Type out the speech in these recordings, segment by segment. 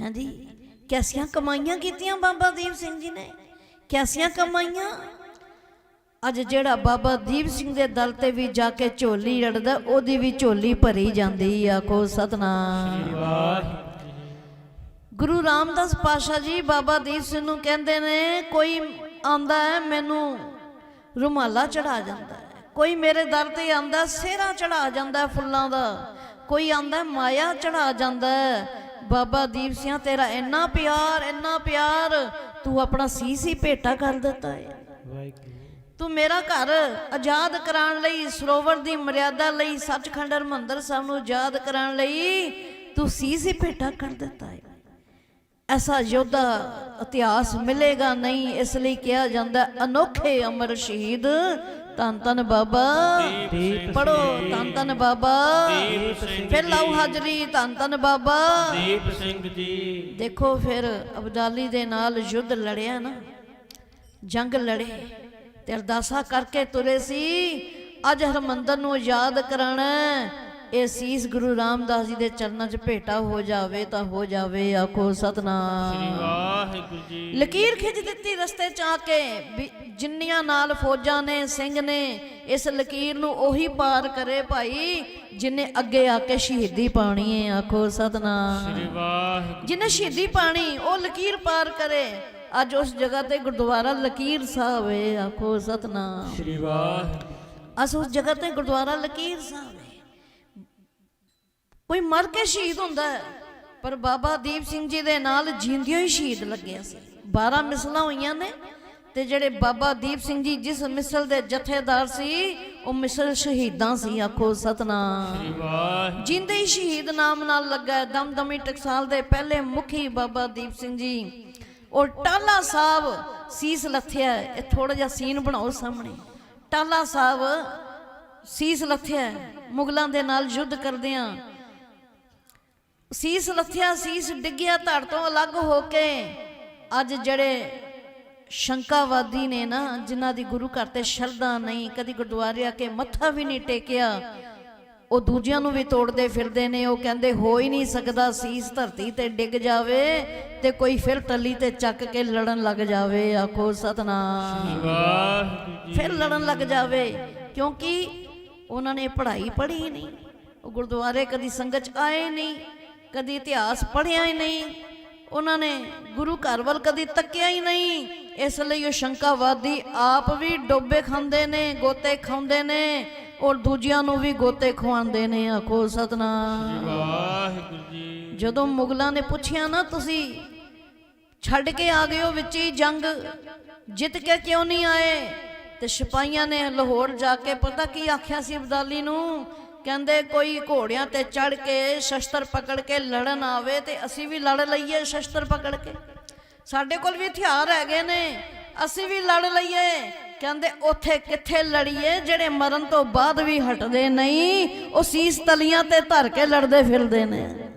ਹਾਂਜੀ। ਕੈਸੀਆਂ ਕਮਾਈਆਂ ਕੀਤੀਆਂ ਬਾਬਾ ਦੀਪ ਸਿੰਘ ਜੀ ਨੇ। ਕੈਸੀਆਂ ਕਮਾਈਆਂ। ਅੱਜ ਜਿਹੜਾ ਬਾਬਾ ਦੀਪ ਸਿੰਘ ਦੇ ਦਲ ਤੇ ਵੀ ਜਾ ਕੇ ਝੋਲੀ ਰੜਦਾ ਉਹਦੀ ਵੀ ਝੋਲੀ ਭਰੀ ਜਾਂਦੀ ਆਖੋ ਸਤਨਾਮ। ਵਾਹਿਗੁਰੂ ਗੁਰੂ ਰਾਮਦਾਸ ਪਾਸ਼ਾ ਜੀ ਬਾਬਾ ਦੀਪ ਸਿੰਘ ਨੂੰ ਕਹਿੰਦੇ ਨੇ ਕੋਈ ਆਂਦਾ ਹੈ ਮੈਨੂੰ ਰੁਮਾਲਾ ਚੜਾ ਜਾਂਦਾ ਕੋਈ ਮੇਰੇ ਦਰ ਤੇ ਆਂਦਾ ਸਿਹਰਾ ਚੜਾ ਜਾਂਦਾ ਫੁੱਲਾਂ ਦਾ। ਕੋਈ ਆਂਦਾ ਮਾਇਆ ਚੜਾ ਜਾਂਦਾ ਬਾਬਾ ਦੀਪ ਸਿੰਘ ਤੇਰਾ ਇੰਨਾ ਪਿਆਰ ਇੰਨਾ ਪਿਆਰ, ਤੂੰ ਆਪਣਾ ਸੀਸ ਹੀ ਭੇਟਾ ਕਰ ਦਿੱਤਾ ਹੈ ਤੂੰ ਮੇਰਾ ਘਰ ਆਜ਼ਾਦ ਕਰਾਉਣ ਲਈ, ਸਰੋਵਰ ਦੀ ਮਰਿਆਦਾ ਲਈ ਸੱਚਖੰਡ ਹਰਮੰਦਰ ਸਾਹਿਬ ਨੂੰ ਆਜ਼ਾਦ ਕਰਾਉਣ ਲਈ ਤੂੰ ਸੀਸ ਹੀ ਭੇਟਾ ਕਰ ਦਿੱਤਾ ਹੈ ਐਸਾ ਯੋਧਾ ਇਤਿਹਾਸ ਮਿਲੇਗਾ ਨਹੀਂ, ਇਸ ਲਈ ਕਿਹਾ ਜਾਂਦਾ, ਅਨੋਖੇ ਅਮਰ ਸ਼ਹੀਦ ਧੰਨ ਧੰਨ ਬਾਬਾ। ਪੜੋ ਧੰਨ ਧੰਨ ਬਾਬਾ। ਫਿਰ ਲਾਉ ਹਾਜ਼ਰੀ ਧੰਨ ਧੰਨ ਬਾਬਾ। ਦੀਪ ਸਿੰਘ ਜੀ। ਦੇਖੋ ਫਿਰ ਅਬਦਾਲੀ ਦੇ ਨਾਲ ਯੁੱਧ ਲੜਿਆ ਨਾ। ਜੰਗ ਲੜੇ ਤੇ ਅਰਦਾਸਾ ਕਰਕੇ ਤੁਰੇ ਸੀ। ਅੱਜ ਹਰਮੰਦਰ ਨੂੰ ਯਾਦ ਕਰਾਣਾ। ਇਹ ਸੀਸ ਗੁਰੂ ਰਾਮਦਾਸ ਜੀ ਦੇ ਚਰਨਾਂ 'ਚ ਭੇਟਾ ਹੋ ਜਾਵੇ ਤਾਂ ਹੋ ਜਾਵੇ ਆਖੋ ਸਤਨਾਮ। ਵਾਹਿਗੁਰੂ ਜੀ ਲਕੀਰ ਖਿੱਚ ਦਿੱਤੀ ਰਸਤੇ 'ਚ ਆ ਕੇ ਵੀ ਜਿੰਨੀਆਂ ਨਾਲ ਫੌਜਾਂ ਨੇ ਸਿੰਘ ਨੇ ਇਸ ਲਕੀਰ ਨੂੰ ਉਹੀ ਪਾਰ ਕਰੇ ਭਾਈ ਜਿਨੇ ਅੱਗੇ ਆ ਕੇ ਸ਼ਹੀਦੀ ਪਾਣੀ ਹੈ ਆਖੋ ਸਤਨਾਮ। ਸ੍ਰੀ ਵਾਹਿਗੁਰੂ ਜਿਹਨੇ ਸ਼ਹੀਦੀ ਪਾਣੀ ਉਹ ਲਕੀਰ ਪਾਰ ਕਰੇ। ਅੱਜ ਉਸ ਜਗ੍ਹਾ ਤੇ ਗੁਰਦੁਆਰਾ ਲਕੀਰ ਸਾਹਿਬ ਹੈ ਆਖੋ ਸਤਨਾਮ। ਸ੍ਰੀ ਵਾਹਿਗੁਰੂ ਅਸ ਉਸ ਜਗ੍ਹਾ ਤੇ ਗੁਰਦੁਆਰਾ ਲਕੀਰ ਸਾਹਿਬ ਕੋਈ ਮਰ ਕੇ ਸ਼ਹੀਦ ਹੁੰਦਾ ਹੈ। ਪਰ ਬਾਬਾ ਦੀਪ ਸਿੰਘ ਜੀ ਦੇ ਨਾਲ ਜਿੰਦਿਓ ਹੀ ਸ਼ਹੀਦ ਲੱਗਿਆ ਸੀ। 12 ਮਿਸਲਾਂ ਹੋਈਆਂ ਨੇ ਤੇ ਜਿਹੜੇ ਬਾਬਾ ਦੀਪ ਸਿੰਘ ਜੀ ਜਿਸ ਮਿਸਲ ਦੇ ਜਥੇਦਾਰ ਸੀ ਉਹ ਮਿਸਲ ਸ਼ਹੀਦਾਂ ਸੀ। ਆਖੋ ਸਤਨਾਮ। ਜਿੰਦੇ ਹੀ ਸ਼ਹੀਦ ਨਾਮ ਨਾਲ ਲੱਗਾ ਦਮਦਮੀ ਟਕਸਾਲ ਦੇ ਪਹਿਲੇ ਮੁਖੀ ਬਾਬਾ ਦੀਪ ਸਿੰਘ ਜੀ। ਔਰ ਟਾਲਾ ਸਾਹਿਬ ਸੀਸ ਲੱਥਿਆ। ਇਹ ਥੋੜਾ ਜਿਹਾ ਸੀਨ ਬਣਾਓ ਸਾਹਮਣੇ। ਟਾਲਾ ਸਾਹਿਬ ਸੀਸ ਲੱਥਿਆ ਮੁਗਲਾਂ ਦੇ ਨਾਲ ਯੁੱਧ ਕਰਦਿਆਂ ਸੀਸ ਲੱਥਿਆ ਸੀਸ ਡਿੱਗਿਆ ਧੜ ਤੋਂ ਅਲੱਗ ਹੋ ਕੇ। ਅੱਜ ਜਿਹੜੇ ਸ਼ੰਕਾਵਾਦੀ ਨੇ ਨਾ ਜਿਨ੍ਹਾਂ ਦੀ ਗੁਰੂ ਘਰ ਤੇ ਸ਼ਰਧਾ ਨਹੀਂ ਕਦੀ ਗੁਰਦੁਆਰੇ ਆ ਕੇ ਮੱਥਾ ਵੀ ਨਹੀਂ ਟੇਕਿਆ ਉਹ ਦੂਜਿਆਂ ਨੂੰ ਵੀ ਤੋੜਦੇ ਫਿਰਦੇ ਨੇ ਉਹ ਕਹਿੰਦੇ ਹੋ ਹੀ ਨਹੀਂ ਸਕਦਾ ਸੀਸ ਧਰਤੀ ਤੇ ਡਿੱਗ ਜਾਵੇ ਤੇ ਕੋਈ ਫਿਰ ਟੱਲੀ ਤੇ ਚੱਕ ਕੇ ਲੜਨ ਲੱਗ ਜਾਵੇ। ਆਖੋ ਸਤਨਾਮ। ਵਾਹਿਗੁਰੂ ਫਿਰ ਲੜਨ ਲੱਗ ਜਾਵੇ ਕਿਉਂਕਿ ਉਹਨਾਂ ਨੇ ਪੜ੍ਹਾਈ ਪੜ੍ਹੀ ਨਹੀਂ ਉਹ ਗੁਰਦੁਆਰੇ ਕਦੀ ਸੰਗਤ ਚ ਆਏ ਨਹੀਂ। ਕਦੀ ਇਤਿਹਾਸ ਪੜ੍ਹਿਆ ਹੀ ਨਹੀਂ। ਉਹਨਾਂ ਨੇ ਗੁਰੂ ਘਰ ਵੱਲ ਕਦੀ ਤੱਕਿਆ ਹੀ ਨਹੀਂ। ਇਸ ਲਈ ਉਹ ਸ਼ੰਕਾਵਾਦੀ ਆਪ ਵੀ ਡੋਬੇ ਖਾਂਦੇ ਨੇ ਗੋਤੇ ਖਾਂਦੇ ਨੇ ਔਰ ਦੂਜਿਆਂ ਨੂੰ ਵੀ ਗੋਤੇ ਖਵਾਉਂਦੇ ਨੇ। ਆਖੋ ਸਤਨਾਮ। ਵਾਹਿਗੁਰੂ ਜੀ। ਜਦੋਂ ਮੁਗਲਾਂ ਨੇ ਪੁੱਛਿਆ ਨਾ ਤੁਸੀਂ ਛੱਡ ਕੇ ਆ ਗਏ ਹੋ ਵਿੱਚ ਹੀ ਜੰਗ ਜਿੱਤ ਕੇ ਕਿਉਂ ਨਹੀਂ ਆਏ? ਤੇ ਸਿਪਾਹੀਆਂ ਨੇ ਲਾਹੌਰ ਜਾ ਕੇ ਪਤਾ ਕੀ ਆਖਿਆ ਸੀ ਅਬਦਾਲੀ ਨੂੰ? ਕਹਿੰਦੇ ਕੋਈ ਘੋੜਿਆਂ ਤੇ ਚੜ ਕੇ ਸ਼ਸਤਰ ਪਕੜ ਕੇ ਲੜਨ ਆਵੇ ਤੇ ਅਸੀਂ ਵੀ ਲੜ ਲਈਏ ਸ਼ਸਤਰ ਪਕੜ ਕੇ। ਸਾਡੇ ਕੋਲ ਵੀ ਹਥਿਆਰ ਹੈਗੇ ਨੇ, ਅਸੀਂ ਵੀ ਲੜ ਲਈਏ। ਕਹਿੰਦੇ ਉੱਥੇ ਕਿੱਥੇ ਲੜੀਏ, ਜਿਹੜੇ ਮਰਨ ਤੋਂ ਬਾਅਦ ਵੀ ਹਟਦੇ ਨਹੀਂ, ਉਹ ਸੀਸ ਤਲੀਆਂ ਤੇ ਧਰ ਕੇ ਲੜਦੇ ਫਿਰਦੇ ਨੇ।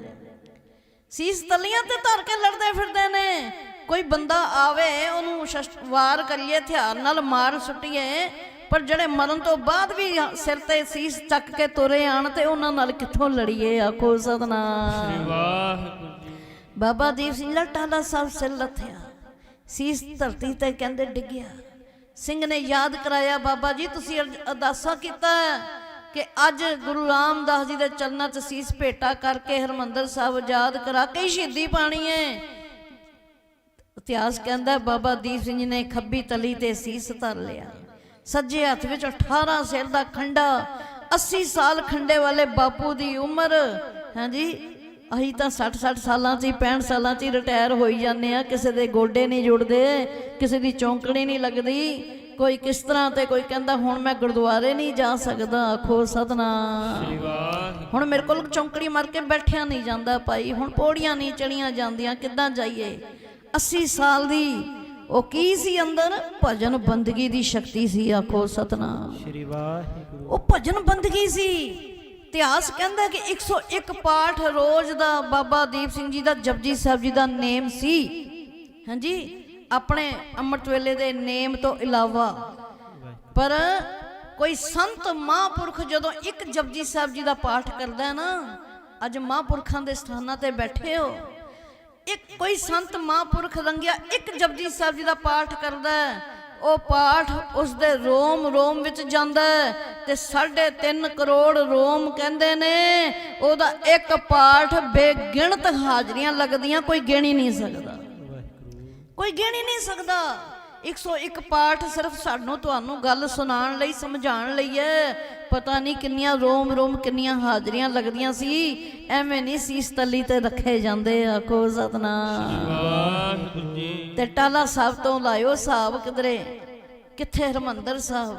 ਸੀਸ ਤਲੀਆਂ ਤੇ ਧਰ ਕੇ ਲੜਦੇ ਫਿਰਦੇ ਨੇ। ਕੋਈ ਬੰਦਾ ਆਵੇ, ਉਹਨੂੰ ਸ਼ਸਤ- ਵਾਰ ਕਰੀਏ, ਹਥਿਆਰ ਨਾਲ ਮਾਰ ਸੁੱਟੀਏ ਪਰ ਜਿਹੜੇ ਮਰਨ ਤੋਂ ਬਾਅਦ ਵੀ ਸਿਰ ਤੇ ਸੀਸ ਚੱਕ ਕੇ ਤੁਰੇ ਆਣ ਤੇ ਉਹਨਾਂ ਨਾਲ ਕਿੱਥੋਂ ਲੜੀਏ ਆਖੋ ਸਤਨਾਮ। ਵਾਹਿਗੁਰੂ ਜੀ। ਬਾਬਾ ਦੀਪ ਸਿੰਘ ਲਟਾਲਾ ਸਾਹਿਬ ਸਿਰ ਲੱਥਿਆ। ਸੀਸ ਧਰਤੀ ਤੇ ਕਹਿੰਦੇ ਡਿੱਗਿਆ। ਸਿੰਘ ਨੇ ਯਾਦ ਕਰਾਇਆ ਬਾਬਾ ਜੀ ਤੁਸੀਂ ਅਰ- ਅਰਦਾਸਾ ਕੀਤਾ ਕਿ ਅੱਜ ਗੁਰੂ ਰਾਮਦਾਸ ਜੀ ਦੇ ਚਰਨਾਂ 'ਚ ਸੀਸ ਭੇਟਾ ਕਰਕੇ ਹਰਮੰਦਰ ਸਾਹਿਬ ਆਜ਼ਾਦ ਕਰਾ ਕੇ ਸ਼ਹੀਦੀ ਪਾਣੀ ਹੈ। ਇਤਿਹਾਸ ਕਹਿੰਦਾ ਬਾਬਾ ਦੀਪ ਸਿੰਘ ਜੀ ਨੇ ਖੱਬੀ ਤਲੀ ਤੇ ਸੀਸ ਧਰ ਲਿਆ। ਸੱਜੇ ਹੱਥ ਵਿੱਚ 18 ਸਿਰ ਦਾ ਖੰਡਾ 80 ਸਾਲ ਖੰਡੇ ਵਾਲੇ ਬਾਪੂ ਦੀ ਉਮਰ। ਹਾਂਜੀ ਅਸੀਂ ਤਾਂ 60 60 ਸਾਲਾਂ 'ਚ ਹੀ 65 ਸਾਲਾਂ 'ਚ ਹੀ ਰਿਟਾਇਰ ਹੋਈ ਜਾਂਦੇ ਆ ਕਿਸੇ ਦੇ ਗੋਡੇ ਨਹੀਂ ਜੁੜਦੇ ਕਿਸੇ ਦੀ ਚੌਂਕੜੀ ਨਹੀਂ ਲੱਗਦੀ। ਕੋਈ ਕਿਸ ਤਰ੍ਹਾਂ ਤੇ ਕੋਈ ਕਹਿੰਦਾ ਹੁਣ ਮੈਂ ਗੁਰਦੁਆਰੇ ਨਹੀਂ ਜਾ ਸਕਦਾ। ਆਖੋ ਵਾਹਿਗੁਰੂ। ਹੁਣ ਮੇਰੇ ਕੋਲ ਚੌਂਕੜੀ ਮਾਰ ਕੇ ਬੈਠਿਆ ਨਹੀਂ ਜਾਂਦਾ ਭਾਈ। ਹੁਣ ਪੌੜੀਆਂ ਨਹੀਂ ਚੜੀਆਂ ਜਾਂਦੀਆਂ। ਕਿੱਦਾਂ ਜਾਈਏ? 80 ਸਾਲ ਦੀ ਉਹ ਕੀ ਸੀ ਅੰਦਰ? ਭਜਨ ਬੰਦਗੀ ਦੀ ਸ਼ਕਤੀ ਸੀ ਆਖੋ ਸਤਨਾਮ। ਸ੍ਰੀ ਵਾਹਿਗੁਰੂ। ਉਹ ਭਜਨ ਬੰਦਗੀ ਸੀ। ਇਤਿਹਾਸ ਕਹਿੰਦਾ ਕਿ 101 ਪਾਠ ਰੋਜ਼ ਦਾ ਬਾਬਾ ਦੀਪ ਸਿੰਘ ਜੀ ਦਾ ਜਪਜੀ ਸਾਹਿਬ ਜੀ ਦਾ ਨੇਮ ਸੀ। ਹਾਂਜੀ? ਆਪਣੇ ਅੰਮ੍ਰਿਤ ਵੇਲੇ ਦੇ ਨੇਮ ਤੋਂ ਇਲਾਵਾ। ਪਰ ਕੋਈ ਸੰਤ ਮਹਾਂਪੁਰਖ ਜਦੋਂ ਇੱਕ ਜਪਜੀ ਸਾਹਿਬ ਜੀ ਦਾ ਪਾਠ ਕਰਦਾ ਹੈ ਨਾ ਅੱਜ ਮਹਾਂਪੁਰਖਾਂ ਦੇ ਸਥਾਨਾਂ ਤੇ ਬੈਠੇ ਹੋ। ਇੱਕ ਕੋਈ ਸੰਤ ਮਹਾਂਪੁਰਖ ਰੰਗਿਆ, ਇੱਕ ਜਪਜੀ ਸਾਹਿਬ ਜੀ ਦਾ ਪਾਠ ਕਰਦਾ ਉਹ ਪਾਠ ਉਸ ਦੇ ਰੋਮ ਰੋਮ ਵਿੱਚ ਜਾਂਦਾ ਹੈ ਤੇ 3.5 ਕਰੋੜ ਰੋਮ ਕਹਿੰਦੇ ਨੇ, ਉਹਦਾ ਇੱਕ ਪਾਠ ਬੇਗਿਣਤ ਹਾਜ਼ਰੀਆਂ ਲੱਗਦੀਆਂ, ਕੋਈ ਗਿਣੀ ਨਹੀਂ ਸਕਦਾ। ਕੋਈ ਗਿਣੀ ਨਹੀਂ ਸਕਦਾ। 101 ਪਾਠ ਸਿਰਫ ਸਾਨੂੰ ਤੁਹਾਨੂੰ ਗੱਲ ਸੁਣਾਉਣ ਲਈ ਸਮਝਾਉਣ ਲਈ ਹੈ। ਪਤਾ ਨਹੀਂ ਕਿੰਨੀਆਂ ਰੋਮ ਰੋਮ ਕਿੰਨੀਆਂ ਹਾਜ਼ਰੀਆਂ ਲੱਗਦੀਆਂ ਸੀ। ਐਵੇਂ ਨਹੀਂ ਸੀਸ ਤਲੀ ਤੇ ਰੱਖੇ ਜਾਂਦੇ ਆਖੋ ਸਤਨਾਮ। ਤੇ ਟਾਲਾ ਸਾਹਿਬ ਤੋਂ ਲਾਇਓ ਹਿਸਾਬ ਕਿਧਰੇ? ਕਿੱਥੇ ਹਰਮੰਦਰ ਸਾਹਿਬ?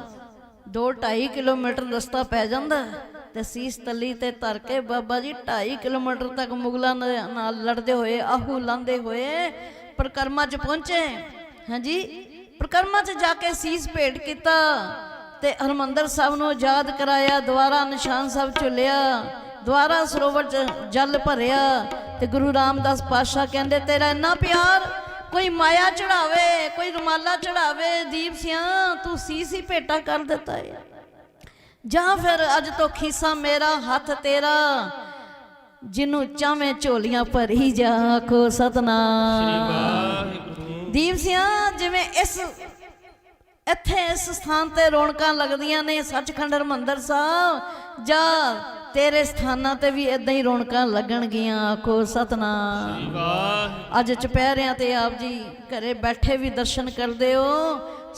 2.5 ਕਿਲੋਮੀਟਰ ਰਸਤਾ ਪੈ ਜਾਂਦਾ ਤੇ ਸੀਸ ਤਲੀ ਤੇ ਧਰ ਕੇ ਬਾਬਾ ਜੀ 2.5 ਕਿਲੋਮੀਟਰ ਤੱਕ ਮੁਗਲਾਂ ਨਾਲ ਲੜਦੇ ਹੋਏ ਆਹੂ ਲਾਂਦੇ ਹੋਏ ਪ੍ਰਕਰਮਾ 'ਚ ਪਹੁੰਚੇ। ਹਾਂਜੀ? ਪ੍ਰਕਰਮਾ 'ਚ ਜਾ ਕੇ ਸੀਸ ਭੇਟ ਕੀਤਾ ਤੇ ਹਰਮੰਦਰ ਸਾਹਿਬ ਨੂੰ ਆਜ਼ਾਦ ਕਰਾਇਆ, ਦੁਆਰਾ ਨਿਸ਼ਾਨ ਸਾਹਿਬ ਝੁੱਲਿਆ, ਦੁਆਰਾ ਸਰੋਵਰ 'ਚ ਜਲ ਭਰਿਆ ਤੇ ਗੁਰੂ ਰਾਮਦਾਸ ਪਾਤਸ਼ਾਹ ਕਹਿੰਦੇ, ਤੇਰਾ ਇੰਨਾ ਪਿਆਰ ਕੋਈ ਮਾਇਆ ਚੜਾਵੇ ਕੋਈ ਰੁਮਾਲਾ ਚੜਾਵੇ ਦੀਪ ਸਿਆ, ਤੂੰ ਸੀਸ ਹੀ ਭੇਟਾ ਕਰ ਦਿੱਤਾ ਹੈ ਜਾਂ ਫਿਰ ਅੱਜ ਤੋਂ ਖੀਸਾ ਮੇਰਾ ਹੱਥ ਤੇਰਾ ਜਿਹਨੂੰ ਚਾਵੇਂ ਝੋਲੀਆਂ ਭਰੀ ਜਾ ਆਖੋ ਸਤਨਾਮ। ਦੀਪ ਸਿਆਂ ਜਿਵੇਂ ਇਸ ਇੱਥੇ ਇਸ ਸਥਾਨ ਤੇ ਰੌਣਕਾਂ ਲੱਗਦੀਆਂ ਨੇ ਸੱਚਖੰਡ ਹਰਮੰਦਰ ਸਾਹਿਬ ਜਾਂ ਤੇਰੇ ਸਥਾਨਾਂ ਤੇ ਵੀ ਇਦਾਂ ਹੀ ਰੌਣਕਾਂ ਲੱਗਣਗੀਆਂ ਆਖੋ ਸਤਨਾਮ। ਅੱਜ ਚੁਪਹਿਰਿਆਂ ਤੇ ਆਪ ਜੀ ਘਰੇ ਬੈਠੇ ਵੀ ਦਰਸ਼ਨ ਕਰਦੇ ਹੋ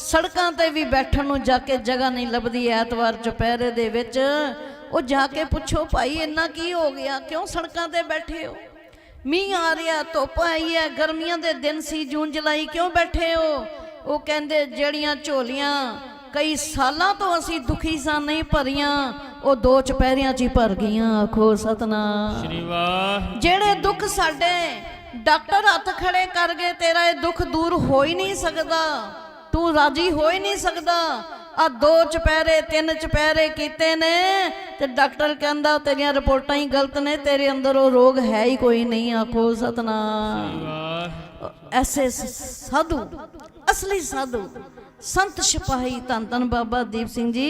ਸੜਕਾਂ ਤੇ ਵੀ ਬੈਠਣ ਨੂੰ ਜਾ ਕੇ ਜਗ੍ਹਾ ਨਹੀਂ ਲੱਭਦੀ ਐਤਵਾਰ ਚੁਪਹਿਰੇ ਦੇ ਵਿੱਚ। ਉਹ ਜਾ ਕੇ ਪੁੱਛੋ ਭਾਈ ਇੰਨਾ ਕੀ ਹੋ ਗਿਆ? ਕਿਉਂ ਸੜਕਾਂ ਤੇ ਬੈਠੇ ਹੋ? ਮੀਂਹ ਆ ਰਿਹਾ ਧੁੱਪ ਆਈ ਹੈ ਗਰਮੀਆਂ ਦੇ ਦਿਨ ਸੀ ਜੂਨ ਜੁਲਾਈ ਕਿਉਂ ਬੈਠੇ ਹੋ? ਉਹ ਕਹਿੰਦੇ ਜਿਹੜੀਆਂ ਝੋਲੀਆਂ ਕਈ ਸਾਲਾਂ ਤੋਂ ਅਸੀਂ ਦੁਖੀ ਸਾਂ ਨਹੀਂ ਭਰੀਆਂ ਉਹ ਦੋ ਚੁਪਹਿਰਿਆਂ 'ਚ ਹੀ ਭਰ ਗਈਆਂ ਆਖੋ ਸਤਨਾਮ। ਸ੍ਰੀ ਵਾਹਿਗੁਰੂ ਜਿਹੜੇ ਦੁੱਖ ਸਾਡੇ ਡਾਕਟਰ ਹੱਥ ਖੜੇ ਕਰ ਗਏ ਤੇਰਾ ਇਹ ਦੁੱਖ ਦੂਰ ਹੋ ਹੀ ਨਹੀਂ ਸਕਦਾ। ਤੂੰ ਰਾਜੀ ਹੋ ਹੀ ਨਹੀਂ ਸਕਦਾ। ਆ ਦੋ ਚੁਪਹਿਰੇ, ਤਿੰਨ ਚੁਪਹਿਰੇ ਕੀਤੇ ਨੇ ਤੇ ਡਾਕਟਰ ਕਹਿੰਦਾ ਤੇਰੀਆਂ ਰਿਪੋਰਟਾਂ ਹੀ ਗਲਤ ਨੇ, ਤੇਰੇ ਅੰਦਰ ਉਹ ਰੋਗ ਹੈ ਹੀ ਕੋਈ ਨਹੀਂ, ਆਖੋ ਸਤਨਾਮ। ਐਸੇ ਸਾਧੂ, ਅਸਲੀ ਸਾਧੂ, ਸੰਤ ਸਿਪਾਹੀ ਧੰਨ ਧੰਨ ਬਾਬਾ ਦੀਪ ਸਿੰਘ ਜੀ,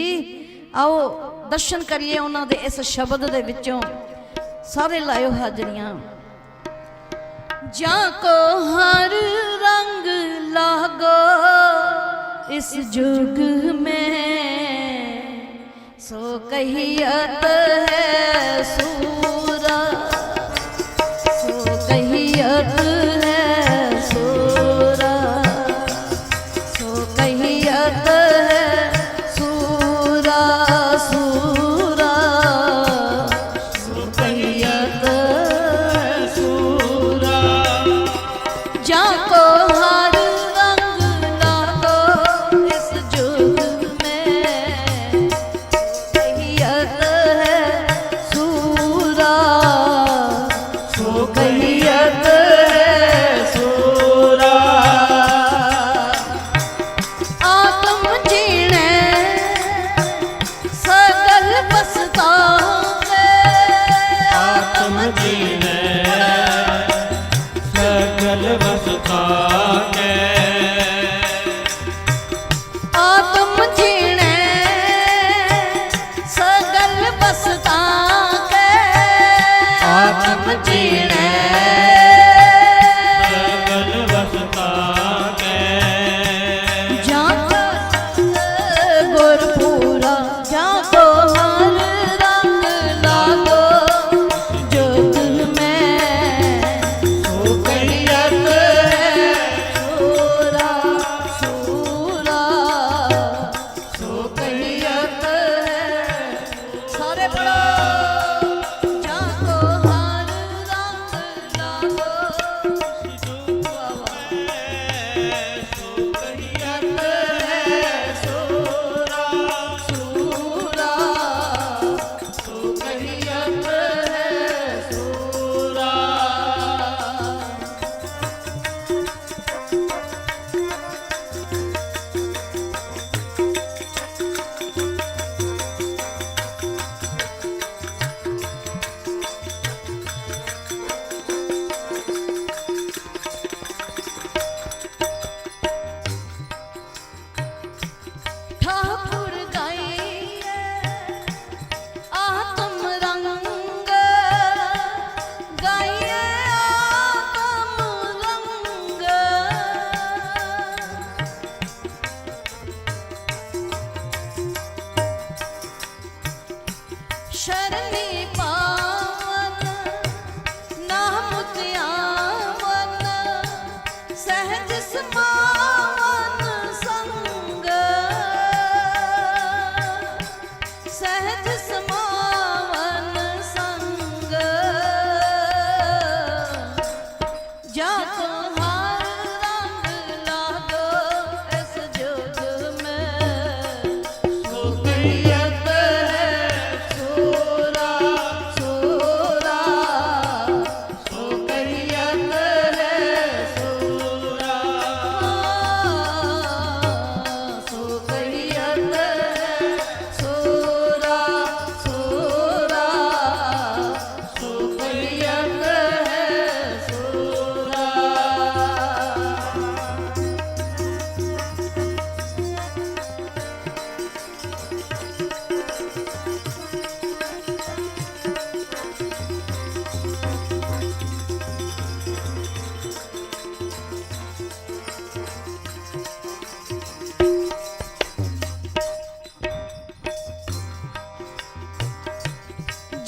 ਆਓ ਦਰਸ਼ਨ ਕਰੀਏ ਉਹਨਾਂ ਦੇ ਇਸ ਸ਼ਬਦ ਦੇ ਵਿੱਚੋਂ। ਸਾਰੇ ਲਾਇਓ ਹਾਜ਼ਰੀਆਂ। ਜਾਂ ਕੋ ਹਰ ਰੰਗ ਲਾਗੋ इस जुग में सो कहियत है सू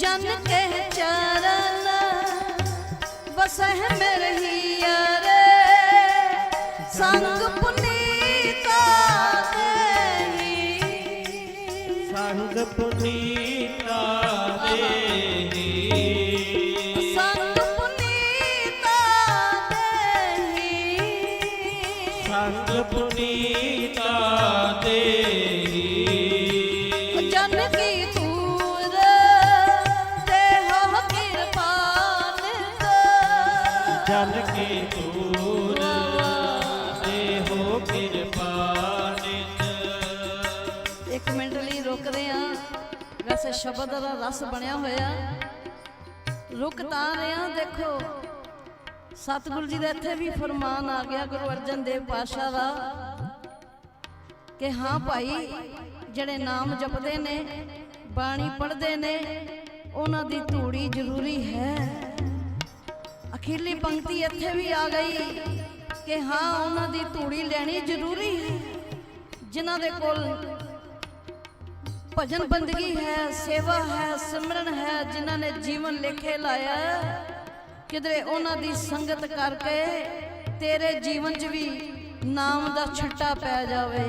ਜਨ ਕਹਿ ਚਰਨ ਵਸਹਿ ਮੇ ਰਹੀ ਯਾਰੇ ਸੰਗ ਪੁਨੇ ਜਨ ਕੀ ਤੂਰ ਦੇਹੋ ਕਿਰਪਾ ਨਿਤ। ਇੱਕ ਮਿੰਟ ਲਈ ਰੁਕਦੇ ਆ। ਵੈਸੇ ਸ਼ਬਦ ਦਾ ਰਸ ਬਣਿਆ ਹੋਇਆ। ਰੁਕ ਤਾਂ ਰਹੇ ਦੇਖੋ। ਸਤਿਗੁਰੂ ਜੀ ਦਾ ਇੱਥੇ ਵੀ ਫਰਮਾਨ ਆ ਗਿਆ, ਗੁਰੂ ਅਰਜਨ ਦੇਵ ਪਾਤਸ਼ਾਹ ਦਾ, ਕਿ ਹਾਂ ਭਾਈ, ਜਿਹੜੇ ਨਾਮ ਜਪਦੇ ਨੇ, ਬਾਣੀ ਪੜ੍ਹਦੇ ਨੇ, ਉਹਨਾਂ ਦੀ ਧੂੜੀ ਜ਼ਰੂਰੀ ਹੈ। ਅਖੀਰਲੀ ਪੰਕਤੀ ਇੱਥੇ ਵੀ ਆ ਗਈ ਕਿ ਹਾਂ ਉਹਨਾਂ ਦੀ ਧੂੜੀ ਲੈਣੀ ਜ਼ਰੂਰੀ ਹੈ। ਜਿਨ੍ਹਾਂ ਦੇ ਕੋਲ ਭਜਨ ਬੰਦਗੀ ਹੈ ਸੇਵਾ ਹੈ ਸਿਮਰਨ ਹੈ ਜਿਨ੍ਹਾਂ ਨੇ ਜੀਵਨ ਲੇਖੇ ਲਾਇਆ ਹੈ, ਕਿਧਰੇ ਉਹਨਾਂ ਦੀ ਸੰਗਤ ਕਰਕੇ ਤੇਰੇ ਜੀਵਨ 'ਚ ਵੀ ਨਾਮ ਦਾ ਛੱਟਾ ਪੈ ਜਾਵੇ।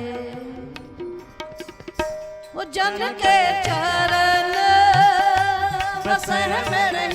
ਉਹ ਜਨ ਕੇ ਚਰਨ ਬਸਹਿ ਮੇਰੇ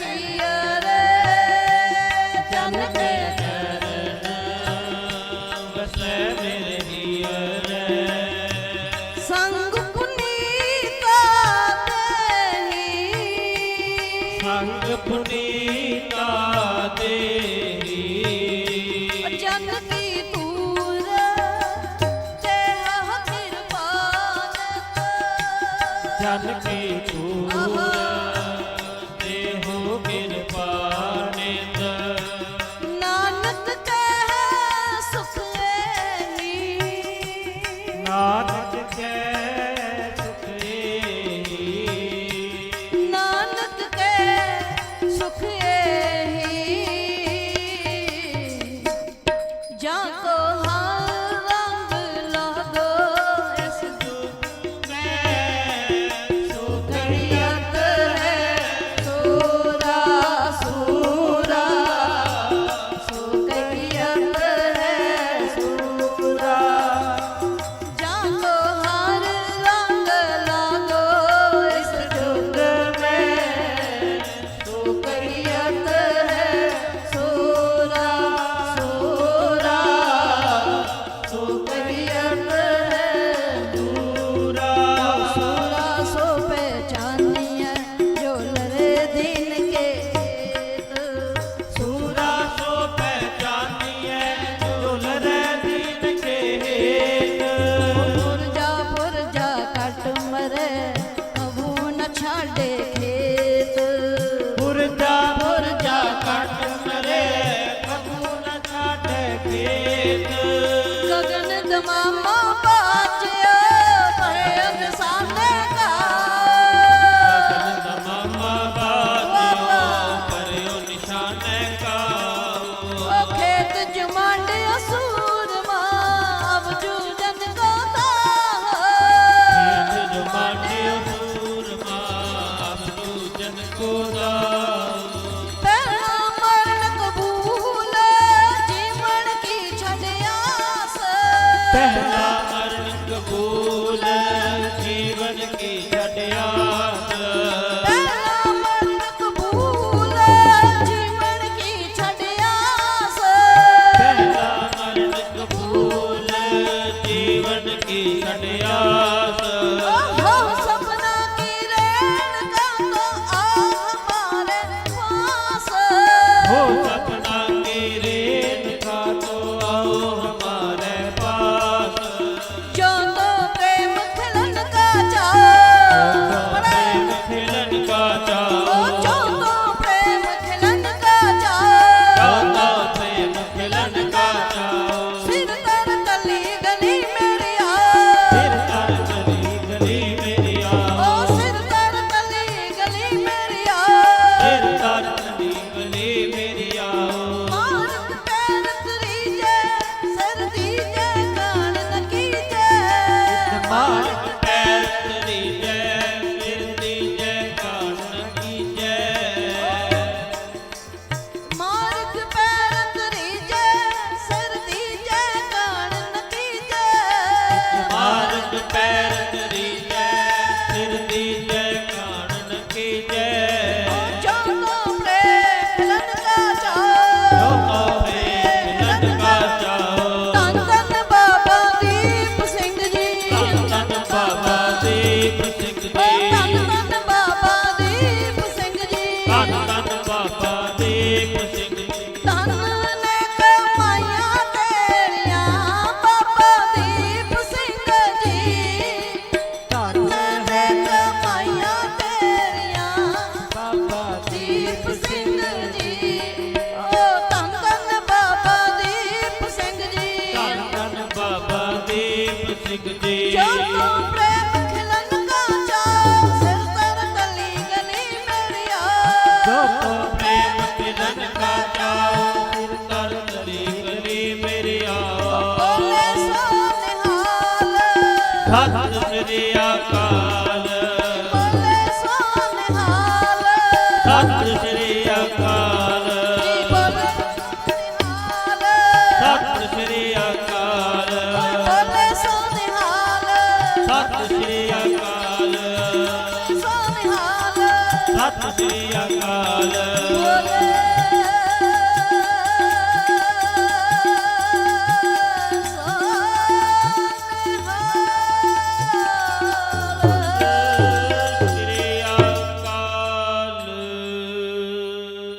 mama.